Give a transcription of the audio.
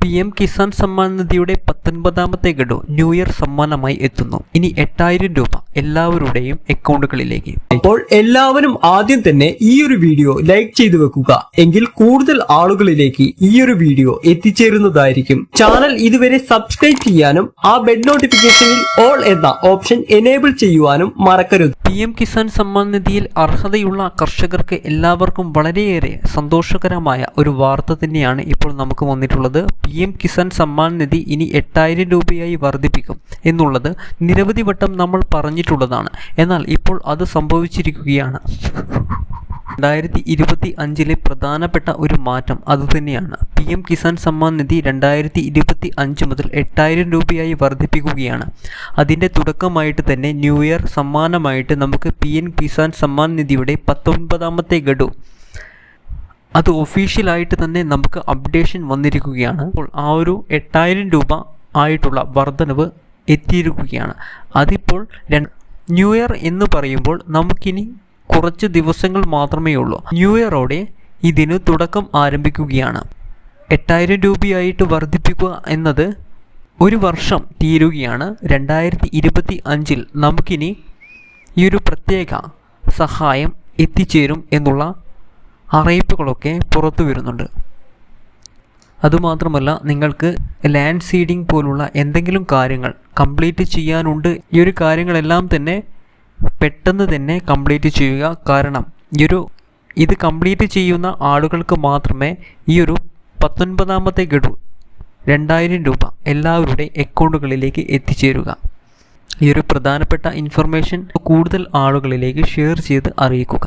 P M Kisan Samman നിധിയുടെ പത്തൊൻപതാമത്തെ ഗഡു new year സമ്മാനമായി എത്തുന്നു. ഇനി എട്ടായിരം രൂപ എല്ലാവരുടെയും അക്കൗണ്ടുകളിലേക്ക്. അപ്പോൾ എല്ലാവരും ആദ്യം തന്നെ ഈ ഒരു വീഡിയോ ലൈക്ക് ചെയ്തു വെക്കുക. എങ്കിൽ കൂടുതൽ ആളുകളിലേക്ക് ഈ ഒരു വീഡിയോ എത്തിച്ചേരുന്നതായിരിക്കും. ചാനൽ ഇതുവരെ സബ്സ്ക്രൈബ് ചെയ്യാനും ആ ബെഡ് നോട്ടിഫിക്കേഷനിൽ ഓൾ എന്ന ഓപ്ഷൻ എനേബിൾ ചെയ്യുവാനും മറക്കരുത്. പി എം കിസാൻ സമ്മാൻ നിധിയിൽ അർഹതയുള്ള കർഷകർക്ക് എല്ലാവർക്കും വളരെയേറെ സന്തോഷകരമായ ഒരു വാർത്ത തന്നെയാണ് ഇപ്പോൾ നമുക്ക് വന്നിട്ടുള്ളത്. പി എം കിസാൻ സമ്മാൻ നിധി ഇനി എട്ടായിരം രൂപയായി വർദ്ധിപ്പിക്കും എന്നുള്ളത് നിരവധി വട്ടം നമ്മൾ പറഞ്ഞിട്ടുള്ളതാണ്. എന്നാൽ ഇപ്പോൾ അത് സംഭവിച്ചിരിക്കുകയാണ്. രണ്ടായിരത്തി ഇരുപത്തി അഞ്ചിലെ പ്രധാനപ്പെട്ട ഒരു മാറ്റം അതുതന്നെയാണ് പി എം കിസാൻ സമ്മാൻ നിധി രണ്ടായിരത്തി ഇരുപത്തി അഞ്ച് മുതൽ എട്ടായിരം രൂപയായി വർദ്ധിപ്പിക്കുകയാണ്. അതിന്റെ തുടക്കമായിട്ട് തന്നെ ന്യൂ ഇയർ സമ്മാനമായിട്ട് നമുക്ക് പി എം കിസാൻ സമ്മാൻ നിധിയുടെ പത്തൊൻപതാമത്തെ ഗഡു. അത് ഒഫീഷ്യലായിട്ട് തന്നെ നമുക്ക് അപ്ഡേഷൻ വന്നിരിക്കുകയാണ്. അപ്പോൾ ആ ഒരു എട്ടായിരം രൂപ ആയിട്ടുള്ള വർധനവ് എത്തിയിരിക്കുകയാണ്. അതിപ്പോൾ ന്യൂ ഇയർ എന്ന് പറയുമ്പോൾ നമുക്കിനി കുറച്ച് ദിവസങ്ങൾ മാത്രമേ ഉള്ളൂ. ന്യൂ ഇയറോടെ ഇതിന് തുടക്കം ആരംഭിക്കുകയാണ്. എട്ടായിരം രൂപയായിട്ട് വർദ്ധിപ്പിക്കുക എന്നത് ഒരു വർഷം തീരുകയാണ്. രണ്ടായിരത്തി ഇരുപത്തി അഞ്ചിൽ നമുക്കിനി ഈ ഒരു പ്രത്യേക സഹായം എത്തിച്ചേരും എന്നുള്ള അറിയിപ്പുകളൊക്കെ പുറത്തു വരുന്നുണ്ട്. അതുമാത്രമല്ല നിങ്ങൾക്ക് ലാൻഡ് സീഡിംഗ് പോലുള്ള എന്തെങ്കിലും കാര്യങ്ങൾ കംപ്ലീറ്റ് ചെയ്യാനുണ്ട് ഈ ഒരു കാര്യങ്ങളെല്ലാം തന്നെ പെട്ടെന്ന് തന്നെ കംപ്ലീറ്റ് ചെയ്യുക. കാരണം ഈ ഒരു ഇത് കംപ്ലീറ്റ് ചെയ്യുന്ന ആളുകൾക്ക് മാത്രമേ ഈ ഒരു പത്തൊൻപതാമത്തെ ഗഡു രണ്ടായിരം രൂപ എല്ലാവരുടെ അക്കൗണ്ടുകളിലേക്ക് എത്തിച്ചേരുക. ഈ ഒരു പ്രധാനപ്പെട്ട ഇൻഫർമേഷൻ കൂടുതൽ ആളുകളിലേക്ക് ഷെയർ ചെയ്ത് അറിയിക്കുക.